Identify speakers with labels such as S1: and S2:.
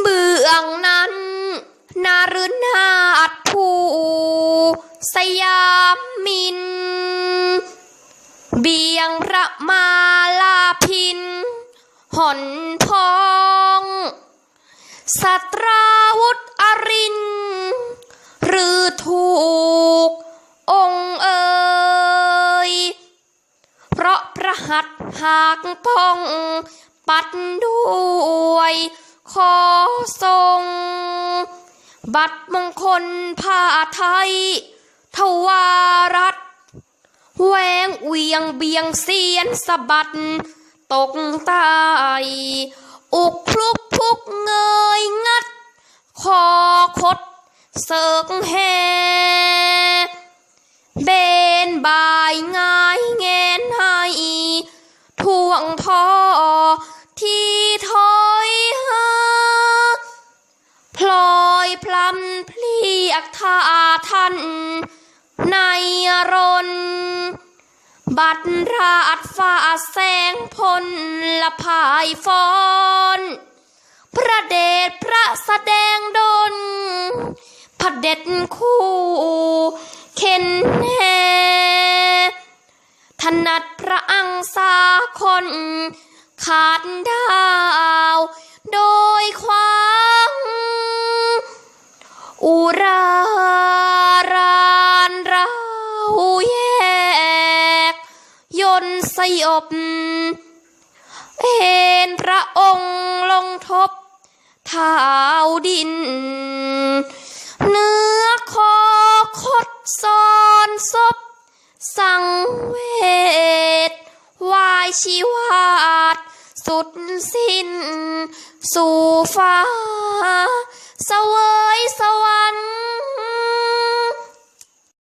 S1: เบื้องนั้นนารุนาถผู้สยามมิน เบียงระมาลาพิน หอนพองสตราวุธอริน หรือถูก องเอ่ยเพราะพระหัตถ์หากป้องปัดด้วย ขอทรง บัตรมงคลผ้าไทย ทวารัตแหวงเวียงเบียงเสียนสะบัด ตกตายอุกพลุกพุกเงยงัด คอคด เสกแฮเบนบายง่ายแงนให้ท่วงทอที่ถอ อยพลัมเพลียกท่าท่านในรน บัตรราดฟ้าแสงพลละพายฟอนพระเดชพระแสดงดนพระเด็ดคู่เข็นแห่ถนัดพระอังสาคนขาดดาว แยก ยนสยบ เห็นพระองค์ลงทบเท้าดิน เนื้อคอคดซอนศพสังเวชวายชีวาดสุดสิ้น สู่ฟ้า เสวย